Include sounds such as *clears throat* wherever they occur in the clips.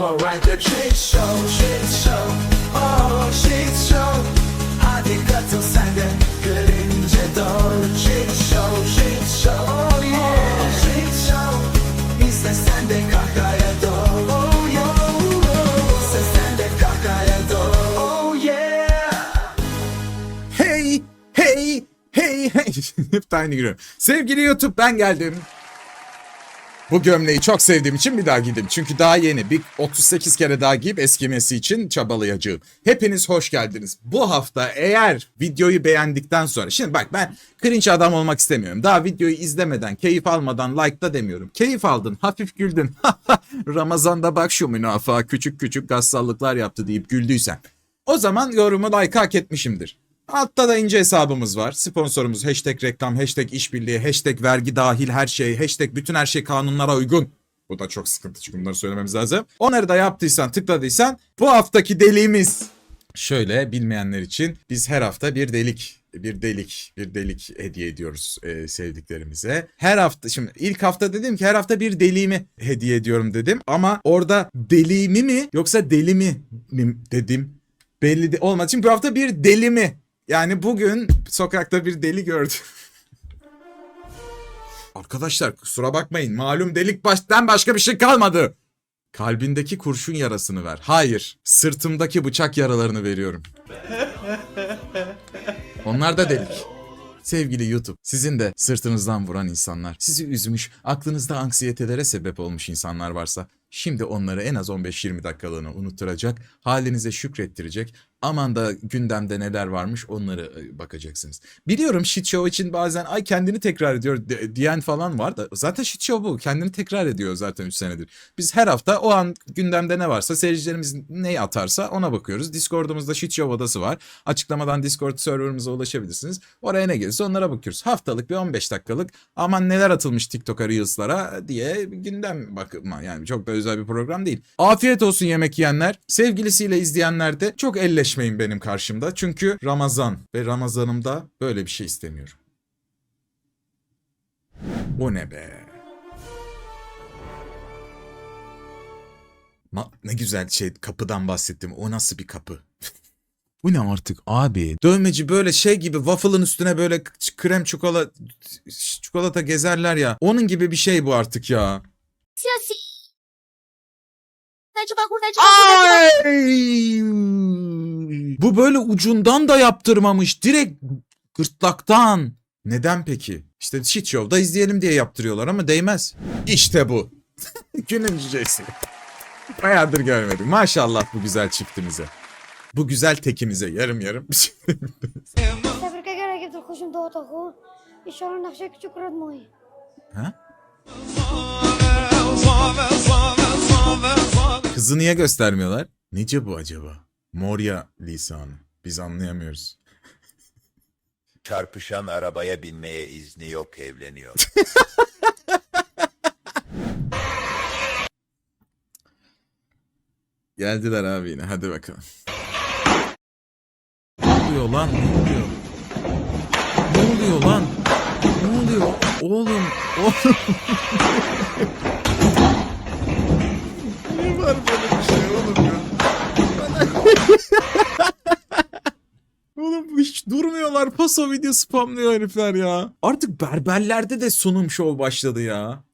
Alright the shit show, shit show, oh shit show. Hadi katıl sen de görünce doğru. Shit show, shit show, oh yeah Shit show, İzle sen de kahkahaya doğru. Oh yeah, İzle sen de kahkahaya doğru. Oh yeah. Hey, hey, hey, hey. *laughs* Hep de aynı giriyorum. Sevgili YouTube ben geldim. Bu gömleği çok sevdiğim için bir daha giydim. Çünkü daha yeni. Bir 38 kere daha giyip eskimesi için çabalayacağım. Hepiniz hoş geldiniz. Bu hafta eğer videoyu beğendikten sonra... Şimdi bak ben cringe adam olmak istemiyorum. Daha videoyu izlemeden, keyif almadan like da demiyorum. Keyif aldın, hafif güldün. *laughs* Ramazan'da bak şu münafığa küçük küçük gassallıklar yaptı deyip güldüysen. O zaman yorumu like hak etmişimdir. Altta da ince hesabımız var. Sponsorumuz hashtag reklam, hashtag işbirliği, hashtag vergi dahil her şey, hashtag bütün her şey kanunlara uygun. Bu da çok sıkıntı çünkü bunları söylememiz lazım. Onları da yaptıysan, tıkladıysan bu haftaki deliğimiz. Şöyle bilmeyenler için biz her hafta bir delik bir delik bir delik hediye ediyoruz e, sevdiklerimize. Her hafta şimdi ilk hafta dedim ki her hafta bir deliğimi hediye ediyorum dedim ama orada deliğimi mi yoksa deli mi mi dedim belli de olmadığı için bu hafta bir deli mi? Yani bugün sokakta bir deli gördüm. *laughs* Arkadaşlar kusura bakmayın malum delik baştan başka bir şey kalmadı. Kalbindeki kurşun yarasını ver. Hayır, sırtımdaki bıçak yaralarını veriyorum. Onlar da delik. Sevgili YouTube, sizin de sırtınızdan vuran insanlar, sizi üzmüş, aklınızda anksiyetelere sebep olmuş insanlar varsa, şimdi onları en az 15-20 dakikalığına unutturacak, halinize şükrettirecek, aman da gündemde neler varmış onları e, bakacaksınız. Biliyorum shit show için bazen ay kendini tekrar ediyor diyen falan var da zaten shit show bu. Kendini tekrar ediyor zaten 3 senedir. Biz her hafta o an gündemde ne varsa seyircilerimiz neyi atarsa ona bakıyoruz. Discord'umuzda shit show odası var. Açıklamadan Discord serverımıza ulaşabilirsiniz. Oraya ne gelirse onlara bakıyoruz. Haftalık bir 15 dakikalık aman neler atılmış TikTok'a Reels'lara diye gündem bakma. Yani çok da özel bir program değil. Afiyet olsun yemek yiyenler. Sevgilisiyle izleyenler de çok elleşmeyin benim karşımda. Çünkü Ramazan ve Ramazanımda böyle bir şey istemiyorum. O ne be? Ma- ne güzel şey kapıdan bahsettim. O nasıl bir kapı? Bu ne artık abi? Dövmeci böyle şey gibi waffle'ın üstüne böyle krem çikolata çikolata gezerler ya. Onun gibi bir şey bu artık ya. Akur, Necip Akur, Necip Akur. Ay! Bu böyle ucundan da yaptırmamış. Direkt gırtlaktan. Neden peki? İşte shit show'da izleyelim diye yaptırıyorlar ama değmez. İşte bu. *laughs* Günün cücesi. Bayağıdır görmedim. Maşallah bu güzel çiftimize. Bu güzel tekimize yarım yarım. *laughs* Tebrik ederim gibdir kuşum doğu tohu. İnşallah nakşe küçük moy. ha? Kızı niye göstermiyorlar? Nece bu acaba? Morya lisanı. Biz anlayamıyoruz. *laughs* Çarpışan arabaya binmeye izni yok evleniyor. *laughs* Geldiler abi yine. Hadi bakalım. Ne oluyor lan? Ne oluyor? Ne oluyor lan? Ne oluyor? Oğlum. Oğlum. *laughs* Var böyle bir şey oğlum ya? *laughs* Oğlum hiç durmuyorlar. Paso video spamlıyor herifler ya. Artık berberlerde de sunum show başladı ya.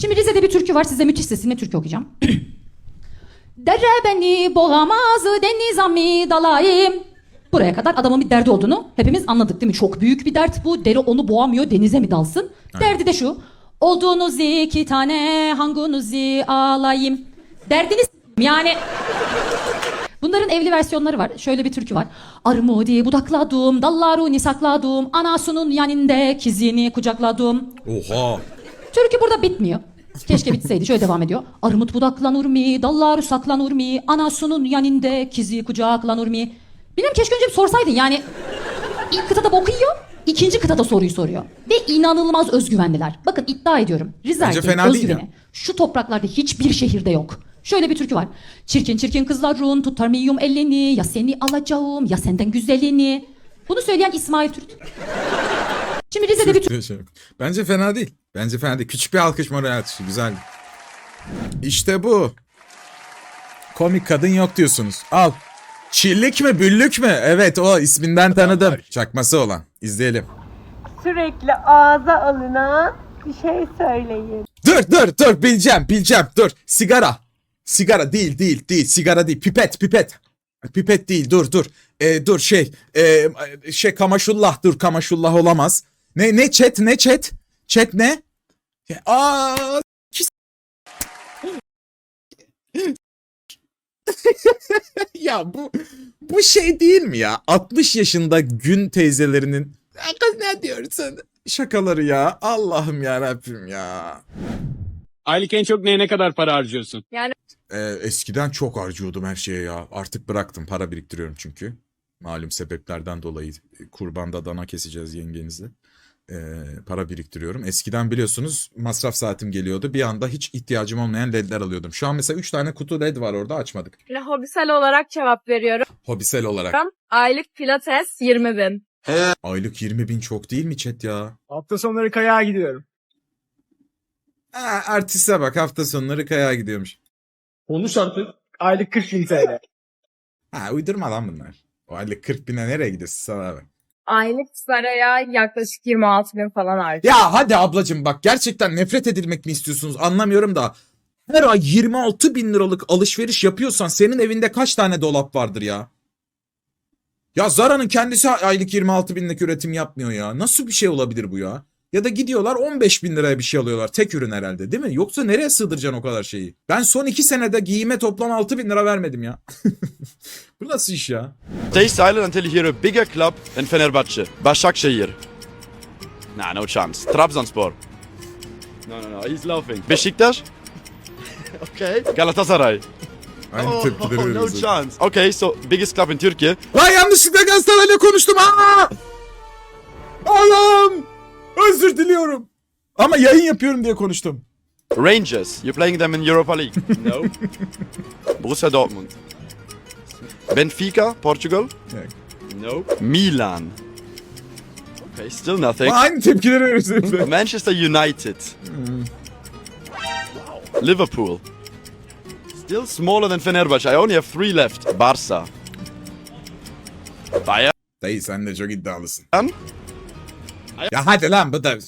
Şimdi Rize'de bir türkü var. Size müthiş sesini türkü okuyacağım. *clears throat* Dere beni boğamaz deniz ami dalayım. Buraya kadar adamın bir derdi olduğunu hepimiz anladık değil mi? Çok büyük bir dert bu. Dere onu boğamıyor denize mi dalsın? Derdi de şu. Olduğunuz iki tane hangunuzi alayım. Derdiniz yani Bunların evli versiyonları var. Şöyle bir türkü var. Armudi budakladım, dallaruni sakladım, anasunun yanında kizini kucakladım. Oha. Türkü burada bitmiyor. Keşke bitseydi. Şöyle devam ediyor. Armut budaklanır mı? Dallar saklanır mı? Anasunun yanında kizi kucaklanır mı? Bilmem keşke önce bir sorsaydın. Yani ilk kıtada boku yiyor. ikinci kıtada soruyu soruyor. Ve inanılmaz özgüvenliler. Bakın iddia ediyorum. Rize Bence değil özgüveni şu topraklarda hiçbir şehirde yok. Şöyle bir türkü var. Çirkin çirkin kızlarun tutar mıyım elini? Ya seni alacağım ya senden güzelini. Bunu söyleyen İsmail Türk. Şimdi Rize'de bir Şey- Bence fena değil. Bence fena değil. Küçük bir alkış moral atışı. Güzel. İşte bu. Komik kadın yok diyorsunuz. Al. Çillik mi büllük mü? Evet o isminden tanıdım. Çakması olan. İzleyelim. Sürekli ağza alınan bir şey söyleyin. Dur dur dur bileceğim bileceğim dur. Sigara. Sigara değil değil değil sigara değil pipet pipet. Pipet değil dur dur. Ee, dur şey ee, şey kamaşullah dur kamaşullah olamaz. Ne ne chat ne chat? Chat ne? Aa *laughs* ya bu bu şey değil mi ya? 60 yaşında gün teyzelerinin "Kız ne diyorsun? Şakaları ya. Allah'ım ya Rabbim ya. Aylık en çok neye ne kadar para harcıyorsun? Ee, eskiden çok harcıyordum her şeye ya. Artık bıraktım. Para biriktiriyorum çünkü. Malum sebeplerden dolayı kurbanda dana keseceğiz yengenizle. Ee, para biriktiriyorum. Eskiden biliyorsunuz masraf saatim geliyordu. Bir anda hiç ihtiyacım olmayan ledler alıyordum. Şu an mesela 3 tane kutu led var orada açmadık. Hobisel olarak cevap veriyorum. Hobisel olarak. Aylık pilates 20 bin. Aylık 20 bin çok değil mi chat ya? Hafta sonları kayağa gidiyorum. Ha, artiste bak hafta sonları kayağa gidiyormuş. Konuş artık. Aylık 40 bin TL. Ha uydurma lan bunlar. O aylık 40 bine nereye gidiyorsun sana abi? Aylık saraya yaklaşık 26 bin falan harcıyorum. Ya hadi ablacım bak gerçekten nefret edilmek mi istiyorsunuz anlamıyorum da. Her ay 26 bin liralık alışveriş yapıyorsan senin evinde kaç tane dolap vardır ya? Ya Zara'nın kendisi aylık 26 binlik üretim yapmıyor ya. Nasıl bir şey olabilir bu ya? Ya da gidiyorlar 15 bin liraya bir şey alıyorlar. Tek ürün herhalde değil mi? Yoksa nereye sığdıracaksın o kadar şeyi? Ben son 2 senede giyime toplam 6 bin lira vermedim ya. *laughs* bu nasıl iş ya? Stay silent until you hear a bigger club than Fenerbahce. Başakşehir. Nah, no chance. Trabzonspor. No, no, no. He's laughing. Beşiktaş. *laughs* okay. Galatasaray. Aynı Oh, tepkileri no veriyorsun. chance. Okay, so biggest club in Turkey. Lan yanlışlıkla Galatasaray'la konuştum. Aa! Allah'ım. Özür diliyorum. Ama yayın yapıyorum diye konuştum. Rangers. You're playing them in Europa League. *laughs* no. Borussia Dortmund. Benfica, Portugal. No. Milan. Okay, still nothing. Aynı tepkileri veriyorsun. *laughs* Manchester United. Liverpool. Still smaller than Fenerbahce. I only have three left. Barca. Bayern. Dayı sen de çok iddialısın. Ya hadi lan bu da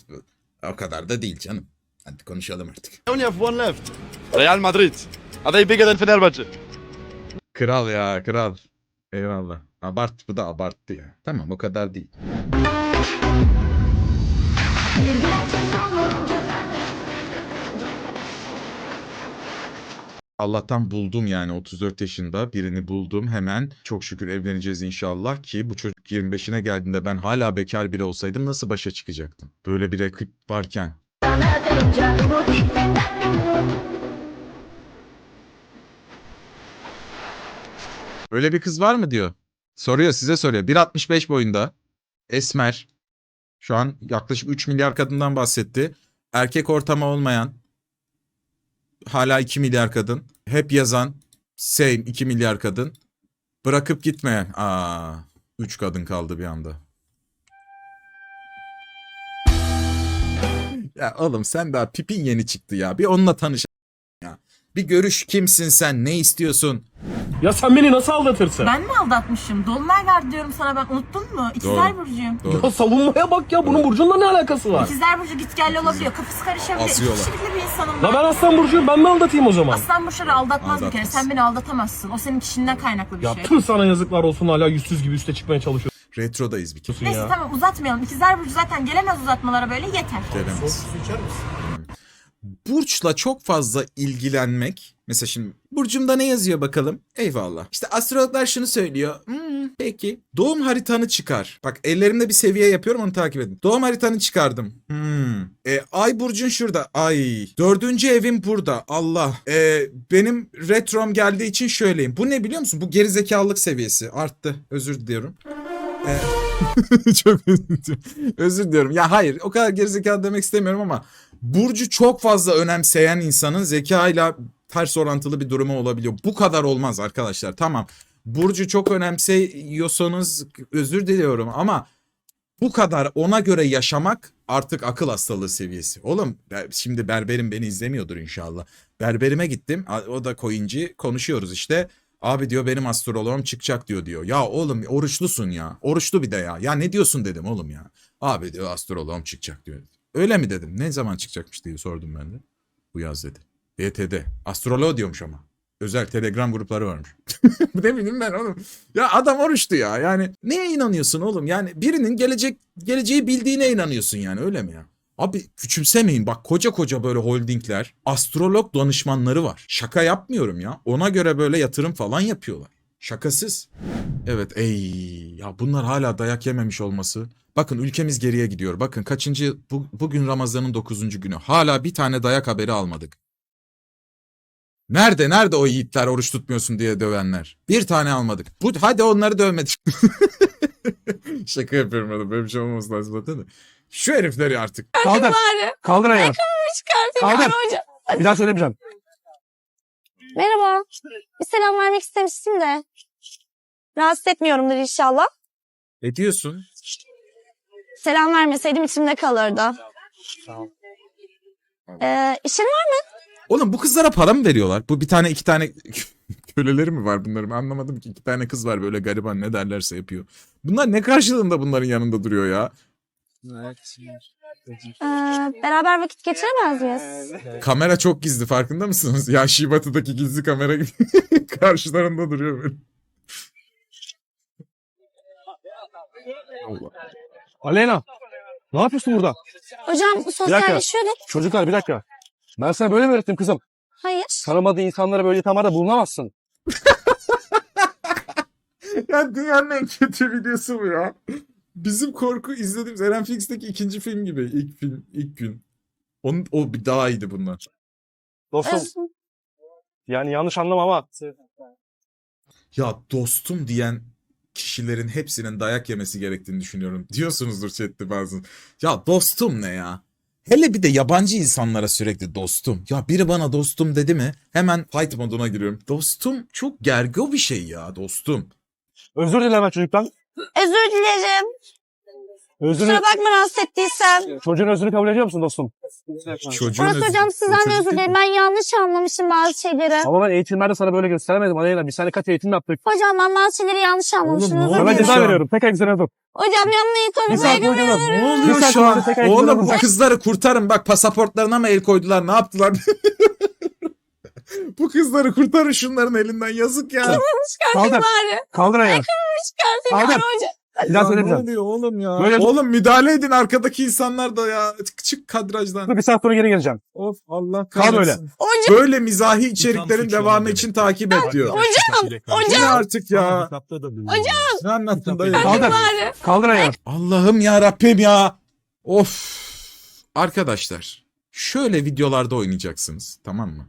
o kadar da değil canım. Hadi konuşalım artık. I only have one left. Real Madrid. Are they bigger than Fenerbahce? Kral ya kral. Eyvallah. Abart bu da abarttı ya. Tamam o kadar değil. Allah'tan buldum yani 34 yaşında birini buldum hemen. Çok şükür evleneceğiz inşallah ki bu çocuk 25'ine geldiğinde ben hala bekar biri olsaydım nasıl başa çıkacaktım? Böyle bir rakip varken. Öyle bir kız var mı diyor. Soruyor size soruyor. 1.65 boyunda. Esmer. Şu an yaklaşık 3 milyar kadından bahsetti. Erkek ortama olmayan. Hala 2 milyar kadın. Hep yazan. Same 2 milyar kadın. Bırakıp gitmeyen. Aa, 3 kadın kaldı bir anda. Ya oğlum sen daha pipin yeni çıktı ya. Bir onunla tanış. Bir görüş kimsin sen ne istiyorsun? Ya sen beni nasıl aldatırsın? Ben mi aldatmışım? Dolunay var diyorum sana ben unuttun mu? İkizler Burcu'yum. Doğru. Ya savunmaya bak ya bunun Burcu'nla ne alakası var? İkizler Burcu gitgelli olabiliyor. Kafası karışabiliyor. İki Asıyorlar. kişilikli bir insanım La ben. ben Aslan Burcu'yum ben mi aldatayım o zaman? Aslan burçları aldatmaz bir kere. Aldatmaz. Sen beni aldatamazsın. O senin kişiliğinden kaynaklı bir Ya şey. tüm sana yazıklar olsun hala yüzsüz gibi üste çıkmaya çalışıyorsun Retrodayız bir kere. Neyse ya. tamam uzatmayalım. İkizler Burcu zaten gelemez uzatmalara böyle yeter. Gelemez. Burç'la çok fazla ilgilenmek. Mesela şimdi Burcumda ne yazıyor bakalım? Eyvallah. İşte astrologlar şunu söylüyor. Hmm, peki. Doğum haritanı çıkar. Bak ellerimde bir seviye yapıyorum onu takip edin. Doğum haritanı çıkardım. Hmm. E, ay burcun şurada. Ay. Dördüncü evim burada. Allah. E, benim retrom geldiği için şöyleyim. Bu ne biliyor musun? Bu gerizekalılık seviyesi. Arttı. Özür diliyorum. E, *laughs* çok özür diliyorum. Ya hayır o kadar gerizekalı demek istemiyorum ama Burcu çok fazla önemseyen insanın zekayla ters orantılı bir durumu olabiliyor. Bu kadar olmaz arkadaşlar. Tamam. Burcu çok önemseyiyorsanız özür diliyorum ama Bu kadar ona göre yaşamak artık akıl hastalığı seviyesi. Oğlum şimdi berberim beni izlemiyordur inşallah. Berberime gittim. O da coinci. Konuşuyoruz işte. Abi diyor benim astroloğum çıkacak diyor diyor. Ya oğlum oruçlusun ya. Oruçlu bir de ya. Ya ne diyorsun dedim oğlum ya. Abi diyor astroloğum çıkacak diyor. Öyle mi dedim. Ne zaman çıkacakmış diye sordum ben de. Bu yaz dedi. BT'de. Astroloğu diyormuş ama. Özel telegram grupları varmış. *laughs* ne bileyim ben oğlum. Ya adam oruçtu ya. Yani neye inanıyorsun oğlum? Yani birinin gelecek geleceği bildiğine inanıyorsun yani öyle mi ya? Abi küçümsemeyin bak koca koca böyle holdingler astrolog danışmanları var. Şaka yapmıyorum ya. Ona göre böyle yatırım falan yapıyorlar. Şakasız. Evet ey ya bunlar hala dayak yememiş olması. Bakın ülkemiz geriye gidiyor. Bakın kaçıncı bu, bugün Ramazan'ın 9. günü. Hala bir tane dayak haberi almadık. Nerede nerede o yiğitler oruç tutmuyorsun diye dövenler? Bir tane almadık. Bu, hadi onları dövmedik. *laughs* Şaka yapıyorum orada. Böyle bir şey olmaması lazım zaten de. Şu herifleri artık. Kaldır. Kaldır ayağı. Kaldır. hocam. Bir daha söylemeyeceğim. Merhaba. Bir selam vermek istemiştim de. Rahatsız etmiyorumdur inşallah. Ne diyorsun? Selam vermeseydim içimde kalırdı. Ee, işin var mı? Oğlum bu kızlara para mı veriyorlar? Bu bir tane iki tane *laughs* köleleri mi var bunların? Anlamadım ki. iki tane kız var böyle gariban ne derlerse yapıyor. Bunlar ne karşılığında bunların yanında duruyor ya? Ee, beraber vakit geçiremez miyiz? Kamera çok gizli farkında mısınız? Ya Şibatı'daki gizli kamera gibi *laughs* karşılarında duruyor böyle. Allah. Aleyna. Ne yapıyorsun burada? Hocam sosyalleşiyorduk. Çocuklar bir dakika. Ben sana böyle mi öğrettim kızım? Hayır. Tanımadığı insanlara böyle ithamlarda bulunamazsın. *laughs* Ya dünyanın en kötü videosu bu ya. Bizim korku izlediğimiz Eren Fix'teki ikinci film gibi. ilk film, ilk gün. Onun, o bir daha iyiydi bunlar. Dostum yani yanlış anlama ama Ya dostum diyen kişilerin hepsinin dayak yemesi gerektiğini düşünüyorum. *laughs* Diyorsunuzdur chatte bazen. Ya dostum ne ya? Hele bir de yabancı insanlara sürekli dostum. Ya biri bana dostum dedi mi hemen fight moduna giriyorum. Dostum çok gergo bir şey ya dostum. özür dileme çocuktan. Özür dilerim. Özrünü, Kusura bakma rahatsız ettiysem. çocuğun özrünü kabul ediyor musun dostum? Çocuğun Burası özü- hocam sizden de çocuk özür değil dilerim. Ben yanlış anlamışım bazı şeyleri. Ama ben eğitimlerde sana böyle gösteremedim Aleyna. Biz seninle kat eğitim yaptık. Hocam ben bazı şeyleri yanlış anlamışım. ne özür oluyor dilerim. ceza şu an? veriyorum. Tek ayak üzerine dur. Hocam yanmayı Bir saat boyunca dur. Ne oluyor saat şu an? Oğlum bu kızları kurtarın bak pasaportlarına mı el koydular ne yaptılar? *laughs* bu kızları kurtarın şunların elinden yazık ya. Kaldır. Kaldır ayağı. Kaldır. Bir daha Ya ne söylemeyeceğim. oluyor oğlum ya? Böyle- Oğlum müdahale edin arkadaki insanlar da ya. Çık, çık kadrajdan. Bir saat sonra geri geleceğim. Of Allah Kal kahretsin. böyle. Böyle mizahi içeriklerin devamı için takip et diyor. Hocam, Bu ne artık ya? hocam. Ne anlattın dayı? Kaldır. Kaldır ayağı. Allah'ım ya Rabbim ya. Of. Arkadaşlar, şöyle videolarda oynayacaksınız, tamam mı?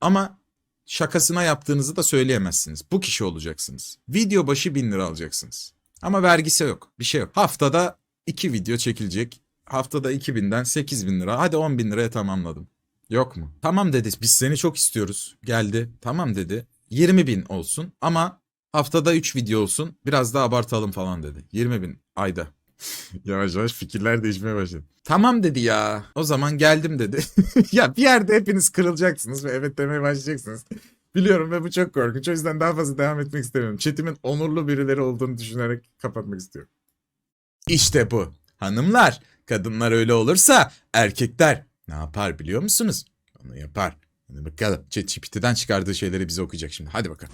Ama şakasına yaptığınızı da söyleyemezsiniz. Bu kişi olacaksınız. Video başı 1000 lira alacaksınız. Ama vergisi yok. Bir şey yok. Haftada 2 video çekilecek. Haftada 2000'den 8000 lira. Hadi 10 bin liraya tamamladım. Yok mu? Tamam dedi. Biz seni çok istiyoruz. Geldi. Tamam dedi. 20 bin olsun ama haftada 3 video olsun. Biraz daha abartalım falan dedi. 20 bin ayda. *laughs* yavaş yavaş fikirler değişmeye başladı. Tamam dedi ya. O zaman geldim dedi. *laughs* ya bir yerde hepiniz kırılacaksınız ve evet demeye başlayacaksınız. Biliyorum ve bu çok korkunç. O yüzden daha fazla devam etmek istemiyorum. Chat'imin onurlu birileri olduğunu düşünerek kapatmak istiyorum. İşte bu. Hanımlar, kadınlar öyle olursa erkekler ne yapar biliyor musunuz? Onu yapar. Hadi bakalım. ChatGPT'den çıkardığı şeyleri bize okuyacak şimdi. Hadi bakalım.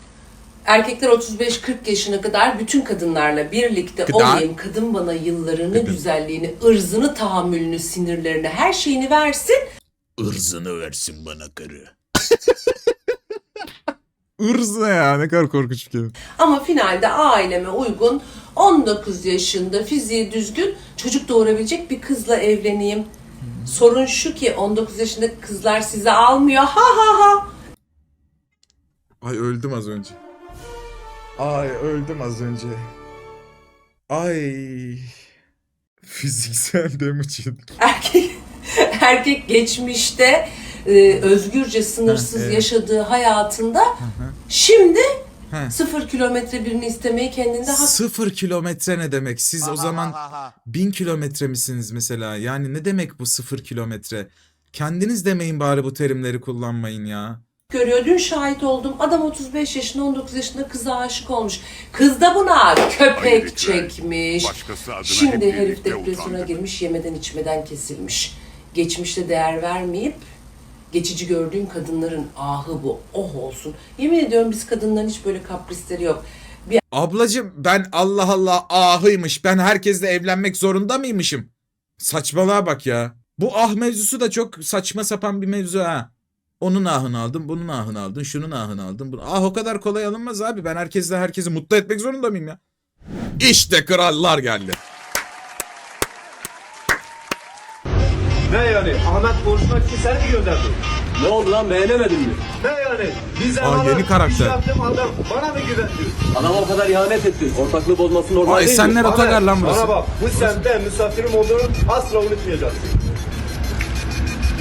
Erkekler 35-40 yaşına kadar bütün kadınlarla birlikte Gıda. olayım. Kadın bana yıllarını, Kadın. güzelliğini, ırzını, tahammülünü, sinirlerini, her şeyini versin. Irzını versin bana karı. *laughs* Irz ne ya? Ne kadar korkunç bir kelime. Ama finalde aileme uygun 19 yaşında fiziği düzgün çocuk doğurabilecek bir kızla evleneyim. Sorun şu ki 19 yaşındaki kızlar sizi almıyor. Ha ha ha. Ay öldüm az önce. Ay öldüm az önce. Ay. Fiziksel damage yedim. Erkek *laughs* erkek geçmişte e, özgürce sınırsız Ha, evet. yaşadığı hayatında şimdi He. Sıfır kilometre birini istemeyi kendinde hak Sıfır kilometre ne demek? Siz o zaman bin kilometre misiniz mesela? Yani ne demek bu sıfır kilometre? Kendiniz demeyin bari bu terimleri kullanmayın ya. görüyor. Dün şahit oldum. Adam 35 yaşında 19 yaşında kıza aşık olmuş. Kız da buna köpek çekmiş. Şimdi herif depresyona girmiş yemeden içmeden kesilmiş. Geçmişte değer vermeyip geçici gördüğün kadınların ahı bu. Oh olsun. Yemin ediyorum biz kadınların hiç böyle kaprisleri yok. Bir Ablacım ben Allah Allah ahıymış. Ben herkesle evlenmek zorunda mıymışım? Saçmalığa bak ya. Bu ah mevzusu da çok saçma sapan bir mevzu ha. Onun ahını aldın, bunun ahını aldın, şunun ahını aldın. Ah o kadar kolay alınmaz abi. Ben herkesle herkesi mutlu etmek zorunda mıyım ya? İşte krallar geldi. Ne yani? Ahmet konuşmak için seni mi gönderdi? Ne oldu lan beğenemedin mi? Ne yani? Bize Aa, yeni karakter. yaptım adam bana mı güvendi? Adam o kadar ihanet etti. Ortaklığı bozması normal Ay değil mi? Esenler Otogar lan burası. Bana bak bu semtte misafirim olduğunu asla unutmayacaksın.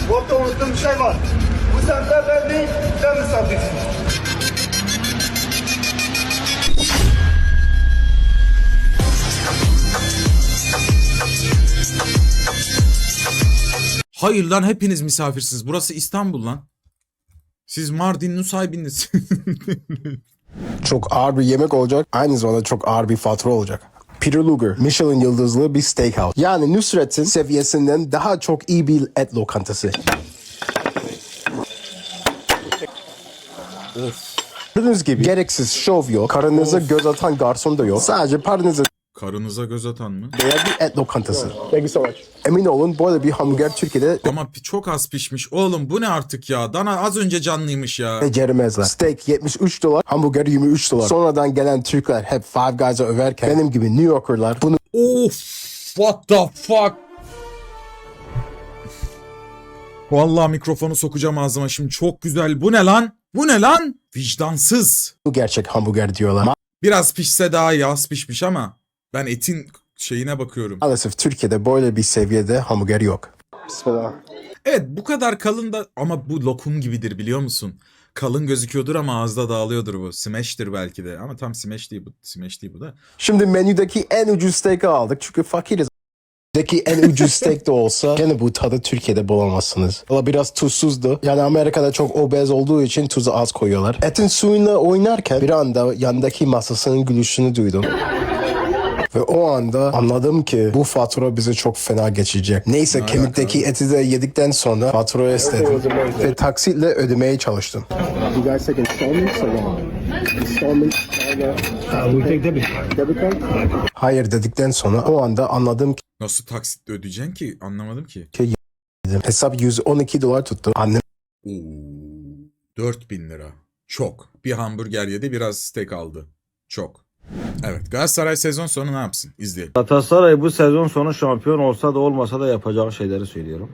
Burada unuttuğum bir şey var. Bu semtte ben değil, sen misafirsin. Hayır lan hepiniz misafirsiniz. Burası İstanbul lan. Siz Mardin Nusaybin'iniz. *laughs* Çok ağır bir yemek olacak. Aynı zamanda çok ağır bir fatura olacak. Peter Luger, Michelin yıldızlı bir steakhouse. Yani Nusret'in seviyesinden daha çok iyi bir et lokantası. Gördüğünüz gibi gereksiz şov yok. Karınıza göz atan garson da yok. Sadece paranıza Karınıza göz atan mı? değer bir et lokantası. Thank you so much. Emin olun böyle bir hamburger Türkiye'de Ama pi- çok az pişmiş. Oğlum bu ne artık ya? Dana az önce canlıymış ya. beceremezler. Steak 73 dolar, hamburger 23 dolar. Sonradan gelen Türkler hep Five Guys'ı överken benim gibi New Yorker'lar bunu Of what the fuck. Vallahi mikrofonu sokacağım ağzıma şimdi çok güzel. Bu ne lan? Bu ne lan? Vicdansız. gerçek hamburger diyorlar. Biraz pişse daha iyi az pişmiş ama ben etin şeyine bakıyorum. Maalesef Türkiye'de böyle bir seviyede hamburger yok. Bismillah. Evet bu kadar kalın da ama bu lokum gibidir biliyor musun? Kalın gözüküyordur ama ağızda dağılıyordur bu. Smash'tir belki de ama tam smash değil bu. Smash değil bu da. Şimdi menüdeki en ucuz steak'i aldık çünkü fakiriz. Menüdeki en ucuz steak de olsa gene bu tadı Türkiye'de bulamazsınız. Valla biraz tuzsuzdu. Yani Amerika'da çok obez olduğu için tuzu az koyuyorlar. Etin suyuyla oynarken bir anda yandaki masasının gülüşünü duydum. Ve o anda anladım ki bu fatura bize çok fena geçecek. Neyse kemikteki eti de yedikten sonra faturayı istedim. Ve taksitle ödemeye çalıştım. Hayır dedikten sonra o anda anladım Nasıl taksitle ödeyeceksin ki? Anlamadım ki. ki yedim. Hesap 112 dolar tuttu. Annem Oo, 4000 lira. Çok. Bir hamburger yedi biraz steak aldı. Çok. Evet Galatasaray sezon sonu ne yapsın? İzleyelim. Galatasaray bu sezon sonu şampiyon olsa da olmasa da yapacağı şeyleri söylüyorum.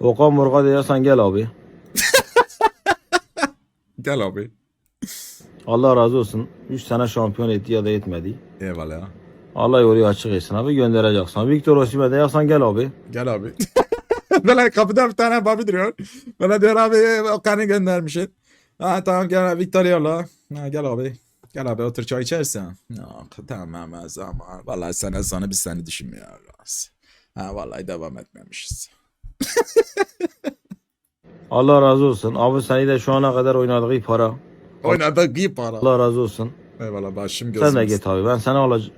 Okan Buruk'a diyorsan gel abi. *laughs* Gel abi. Allah razı olsun. 3 sene şampiyon etti ya da etmedi. Eyvallah. Allah yolu açık etsin abi göndereceksin. Victor Osimhen diyorsan gel abi. Gel abi. *laughs* Böyle kapıda bir tane babi duruyor. Böyle diyor abi Okan'ı göndermişsin. Ha tamam gel Victor yolla. Ha, gel abi. Gel abi otur çay içersen. Yok tamam zaman. Vallahi sene sonra biz seni düşünmüyoruz. Ha vallahi devam etmemişiz. *laughs* Allah razı olsun. Abi seni de şu ana kadar oynadığı para. Oynadık iyi para. Allah razı olsun. Eyvallah başım gözüm. Sen de git abi. Ben seni alac-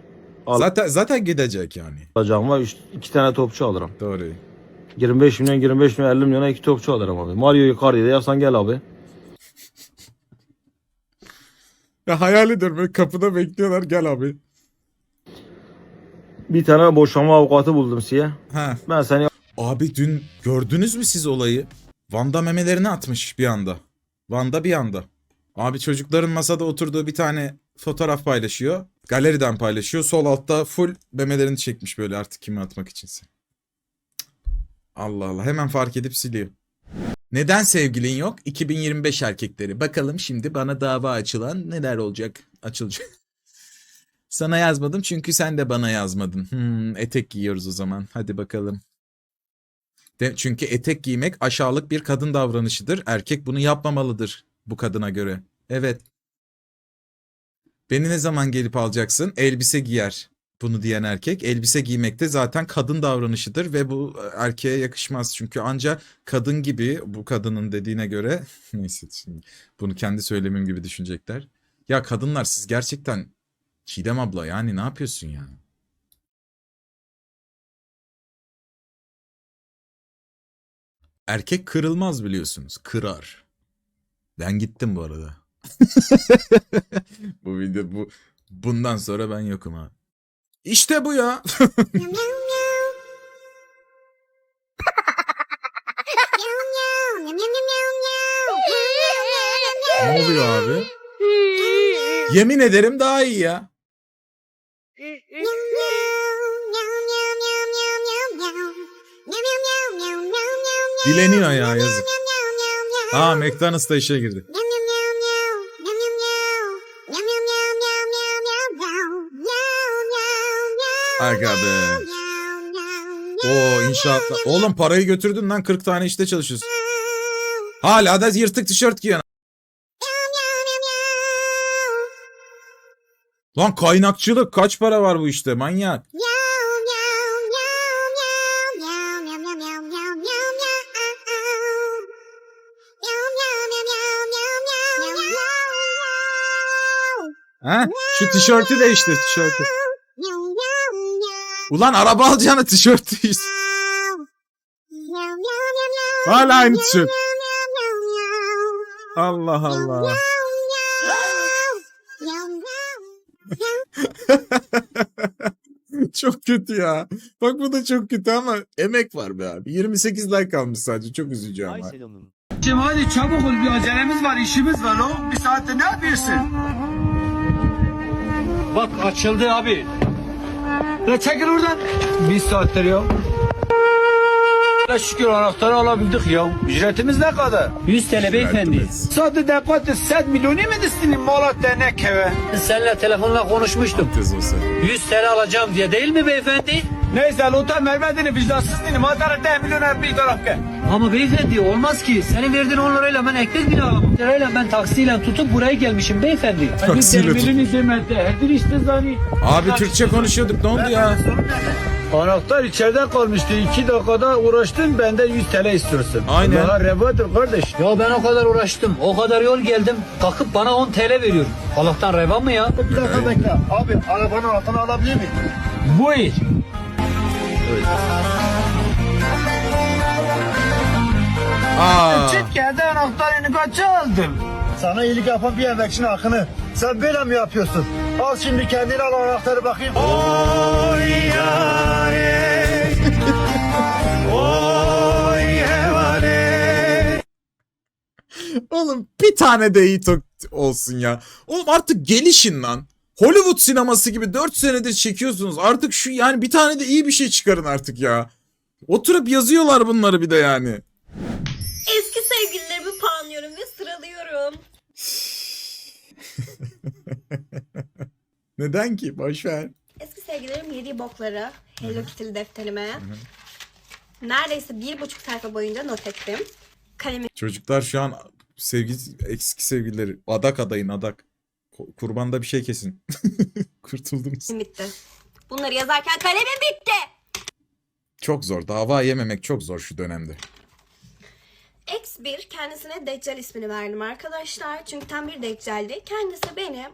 Zaten, zaten gidecek yani. alacağım var. 2 tane topçu alırım. Doğru. 25 milyon 25 milyon 50 milyona 2 topçu alırım abi. Mario Icardi diyorsan gel abi. Ya hayalidir böyle kapıda bekliyorlar gel abi. Bir tane boşanma avukatı buldum size. Ha. Ben seni Abi dün gördünüz mü siz olayı? Van'da memelerini atmış bir anda. Van'da bir anda. Abi çocukların masada oturduğu bir tane fotoğraf paylaşıyor. Galeriden paylaşıyor. Sol altta full memelerini çekmiş böyle artık kimi atmak içinse. Allah Allah hemen fark edip siliyor. Neden sevgilin yok? 2025 erkekleri. Bakalım şimdi bana dava açılan neler olacak? Açılacak. *laughs* Sana yazmadım çünkü sen de bana yazmadın. Hmm, etek giyiyoruz o zaman. Hadi bakalım. De, çünkü etek giymek aşağılık bir kadın davranışıdır. Erkek bunu yapmamalıdır bu kadına göre. Evet. Beni ne zaman gelip alacaksın? Elbise giyer. Bunu diyen erkek. Elbise giymek de zaten kadın davranışıdır ve bu erkeğe yakışmaz. Çünkü anca kadın gibi bu kadının dediğine göre *laughs* neyse şimdi bunu kendi söylemim gibi düşünecekler. Ya kadınlar siz gerçekten Çiğdem abla yani ne yapıyorsun ya? Erkek kırılmaz biliyorsunuz. Kırar. Ben gittim bu arada. *laughs* bu video bu bundan sonra ben yokum abi. İşte bu ya. *laughs* ne oluyor abi? *laughs* Yemin ederim daha iyi ya. Dileniyor ya yazık. Aa McDonald's da işe girdi. Aga be. Oo inşaatla. Oğlum parayı götürdün lan 40 tane işte çalışıyorsun. Hala da yırtık tişört giyiyorsun. Lan kaynakçılık kaç para var bu işte manyak. Ha? Şu tişörtü değiştir tişörtü. Ulan araba alacağına tişört değiştir. Hala aynı tişört. Allah Allah. *laughs* çok kötü ya. Bak bu da çok kötü ama emek var be abi. 28 like almış sadece. Çok üzücü ama. Şimdi hadi çabuk ol bir acelemiz var işimiz var o. Bir saatte ne yapıyorsun? Bak açıldı abi. La çekil oradan. Bir saattir ya. La şükür anahtarı alabildik ya. Ücretimiz ne kadar? 100 TL beyefendi. Sadı dekatı set milyonu mu distinin malat ne keve? Seninle telefonla konuşmuştum. Kız olsa. 100 TL alacağım diye değil mi beyefendi? Neyse lotan vermediğini vicdansız değilim. Mazara de milyoner bir tarafke. Ama beyefendi olmaz ki. Senin verdiğin 10 lirayla ben ekmek bile alamam. Lirayla ben taksiyle tutup buraya gelmişim beyefendi. Taksiyle tut- demedi. Her işte zani. Abi Türkçe konuşuyorduk ne oldu ya? Anahtar içeride kalmıştı. 2 dakikada uğraştın benden 100 TL istiyorsun. Aynen. Allah'a revadır kardeş. Ya ben o kadar uğraştım. O kadar yol geldim. Kalkıp bana 10 TL veriyor. Allah'tan reva mı ya? Bir dakika bekle. Abi arabanın altına alabilir miyim? Buyur. Aa. Kendi anahtarını kaça aldım? Sana iyilik yapan bir emekçinin hakkını. Sen böyle mi yapıyorsun? Al şimdi kendini al anahtarı bakayım. Oy yare. *laughs* Oy hevane. Oğlum bir tane de iyi olsun ya. Oğlum artık gelişin lan. Hollywood sineması gibi 4 senedir çekiyorsunuz. Artık şu yani bir tane de iyi bir şey çıkarın artık ya. Oturup yazıyorlar bunları bir de yani. Eski sevgililerimi puanlıyorum ve sıralıyorum. *laughs* Neden ki? Boş ver. Eski sevgililerim yediği bokları Hello Kitty defterime neredeyse bir buçuk sayfa boyunca not ettim. Kalemi Çocuklar şu an sevgi eski sevgilileri adak adayın adak. Kurbanda bir şey kesin. *laughs* Kurtuldunuz. bitti. Bunları yazarken kalemim bitti. Çok zor. Dava yememek çok zor şu dönemde. X1 kendisine Deccal ismini verdim arkadaşlar. Çünkü tam bir Deccal'di. Kendisi beni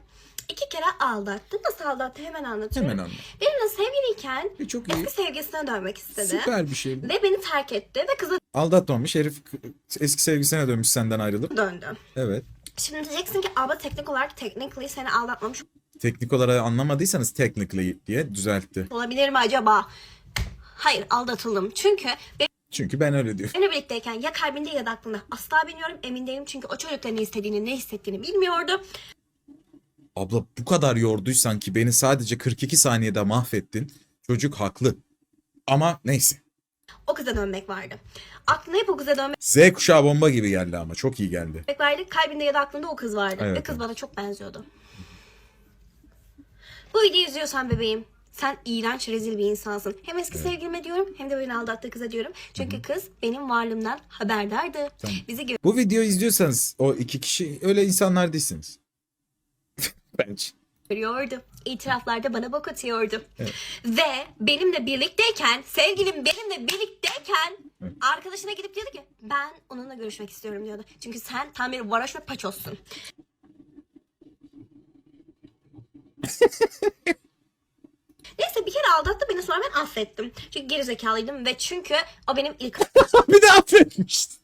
iki kere aldattı. Nasıl aldattı hemen anlatıyorum. Hemen anla. Benimle sevgiliyken E, çok iyi. eski sevgilisine dönmek istedi. Süper bir şey. bu. Ve beni terk etti ve kıza Aldatmamış herif eski sevgilisine dönmüş senden ayrılıp. döndü. Evet. Şimdi diyeceksin ki abla teknik olarak technically seni aldatmamış Teknik olarak anlamadıysanız technically diye düzeltti. olabilir mi acaba? Hayır aldatıldım. Çünkü Çünkü ben öyle diyorum. benimle birlikteyken ya kalbinde ya da aklında asla bilmiyorum emin değilim. Çünkü o çocukta ne istediğini ne hissettiğini bilmiyordu. Abla bu kadar yorduysan ki beni sadece 42 saniyede mahvettin. Çocuk haklı. Ama neyse. O kıza dönmek vardı. Aklına hep o kıza dönmek Z kuşağı bomba gibi geldi ama çok iyi geldi. vardı. Kalbinde ya da aklında o kız vardı. Evet, Ve kız evet. bana çok benziyordu. Bu videoyu izliyorsan bebeğim sen iğrenç rezil bir insansın. Hem eski sevgilime diyorum hem de beni aldattığı kıza diyorum. Çünkü kız benim varlığımdan haberdardı. Tamam. Bizi Bu videoyu izliyorsanız o iki kişi öyle insanlar değilsiniz. *laughs* Bence. görüyordu. İtiraflarda bana bok atıyordu. Ve benimle birlikteyken, sevgilim benimle birlikteyken arkadaşına gidip diyordu ki ben onunla görüşmek istiyorum diyordu. Çünkü sen tam bir varoş ve paçozsun. *laughs* Neyse bir kere aldattı beni sonra ben affettim. Çünkü gerizekalıydım ve çünkü o benim ilk *laughs* bir de affetmişti.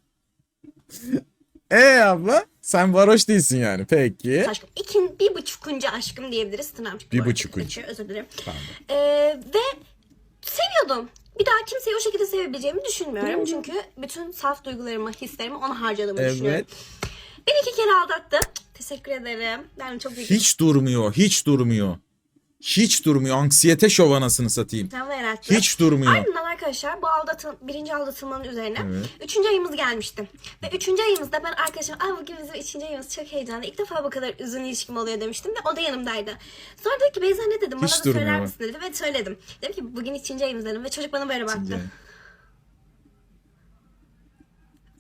Ee abla sen varoş değilsin yani peki. aşkım. İkin, bir buçukuncu aşkım diyebiliriz. Tırnağım çıktı Bir bu arada. buçukuncu. Kaçıyor, Özür dilerim. Tamam. Ee, ve seviyordum. Bir daha kimseyi o şekilde sevebileceğimi düşünmüyorum. Çünkü bütün saf duygularımı, hislerimi ona harcadığımı düşünüyorum. Evet. Beni iki kere aldattı. Teşekkür ederim. Ben çok büyük Hiç durmuyor, hiç durmuyor. Hiç durmuyor. Anksiyete şov anasını satayım. travma yarattı. Hiç durmuyor. Ardından arkadaşlar bu aldatın, birinci aldatılmanın üzerine Evet. üçüncü ayımız gelmişti. Ve üçüncü ayımızda ben arkadaşım ay bugün bizim üçüncü ayımız çok heyecanlı. İlk defa bu kadar uzun ilişkim oluyor demiştim ve o da yanımdaydı. Sonra dedi ki Beyza ne dedim bana Hiç da söyler misin dedi ve söyledim. Dedim ki bugün üçüncü ayımız dedim ve çocuk bana böyle baktı. Yani.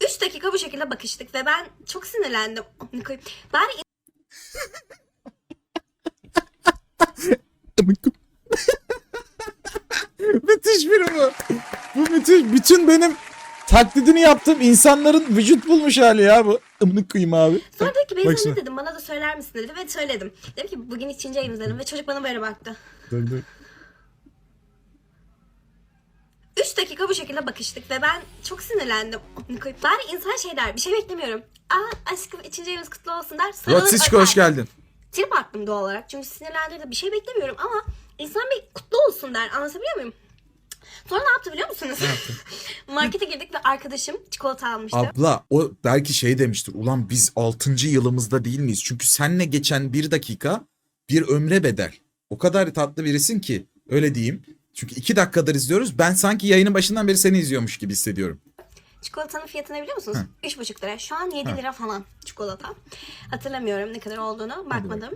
Üç dakika bu şekilde bakıştık ve ben çok sinirlendim. Bari *laughs* müthiş biri bu. Bu müthiş. Bütün benim taklidini yaptığım insanların vücut bulmuş hali ya bu. Amına koyayım abi. Sonra dedi ki Beyza ne dedim bana da söyler misin dedi ve söyledim. Dedim ki bugün ayımız dedim ve çocuk bana böyle baktı. Dur, dur. Üç dakika bu şekilde bakıştık ve ben çok sinirlendim. Bari insan şey der bir şey beklemiyorum. Aa aşkım ayımız kutlu olsun der. sarılır, Rotsiçko hoş geldin. Trip attım doğal olarak çünkü sinirlendirdi bir şey beklemiyorum ama insan bir kutlu olsun der anlatabiliyor muyum? Sonra ne yaptı biliyor musunuz? *laughs* Markete girdik ve arkadaşım çikolata almıştı. Abla o belki şey demiştir. Ulan biz 6. yılımızda değil miyiz? Çünkü senle geçen bir dakika bir ömre bedel. O kadar tatlı birisin ki öyle diyeyim. Çünkü iki dakikadır izliyoruz. Ben sanki yayının başından beri seni izliyormuş gibi hissediyorum. Çikolatanın fiyatını biliyor musunuz? Üç buçuk lira. Şu an 7 lira falan çikolata. Hatırlamıyorum ne kadar olduğunu. Bakmadım.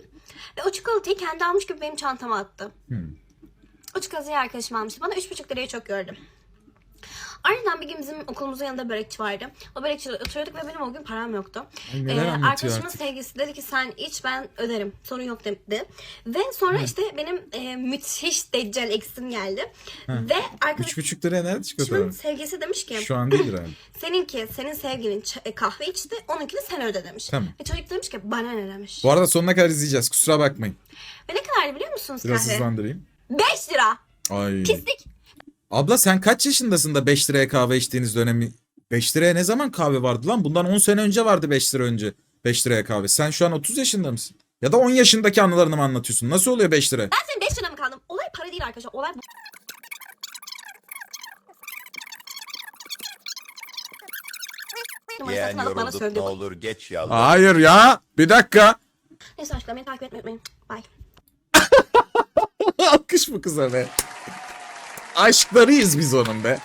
Ve o çikolatayı kendi almış gibi benim çantama attı. O çikolatayı arkadaşım almıştı. Bana üç buçuk liraya çok gördüm. Ardından bir gün bizim okulumuzun yanında börekçi vardı. O börekçide oturuyorduk ve benim o gün param yoktu. Ay, neler anlatıyor arkadaşımın artık. sevgilisi dedi ki sen iç ben öderim. Sorun yok dedi. Ve sonra işte benim e, müthiş deccal eksim geldi. Ve arkadaşımın Üç buçuk liraya nerede çikolata? sevgilisi demiş ki Şu an değildir abi. Seninki, senin sevgilin ç- e, kahve içti, onunkini sen öde demiş. Tamam. Ve çocuk demiş ki bana ne demiş. Bu arada sonuna kadar izleyeceğiz. Kusura bakmayın. Ve ne kadar biliyor musunuz Biraz kahve? hızlandırayım. 5 lira. Ay. Pislik. Abla sen kaç yaşındasın da 5 liraya kahve içtiğiniz dönemi? 5 liraya ne zaman kahve vardı lan? Bundan 10 sene önce vardı 5 lira önce. 5 liraya kahve. Sen şu an 30 yaşında mısın? Ya da 10 yaşındaki anılarını mı anlatıyorsun? Nasıl oluyor 5 lira? Ben senin 5 lira mı kaldım? Olay para değil arkadaşlar. Olay bu. Numarayı Yeğen satın alıp bana yorulduk ne olur geç yallah. Hayır ya. Bir dakika. Neyse aşkım beni takip etmeyi unutmayın. Bye. *laughs* Alkış bu kıza be. Aşklarıyız biz onun be.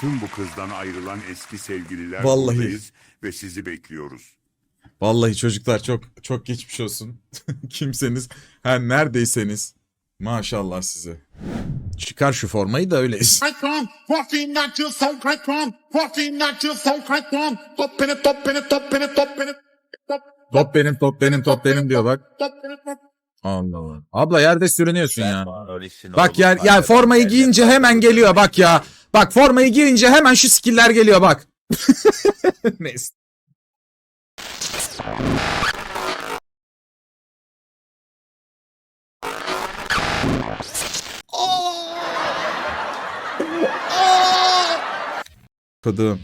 Tüm bu kızdan ayrılan eski sevgililer Vallahi. buradayız ve sizi bekliyoruz. Vallahi çocuklar çok çok geçmiş olsun. *laughs* Kimseniz her neredeyseniz maşallah size. Çıkar şu formayı da öyleyiz. *laughs* Top benim top benim top benim diyor bak. Allah Allah. Abla yerde sürünüyorsun ya. Bak ya, ya formayı giyince hemen geliyor bak ya. Bak formayı giyince hemen şu skiller geliyor bak. *laughs* Neyse. Kadın.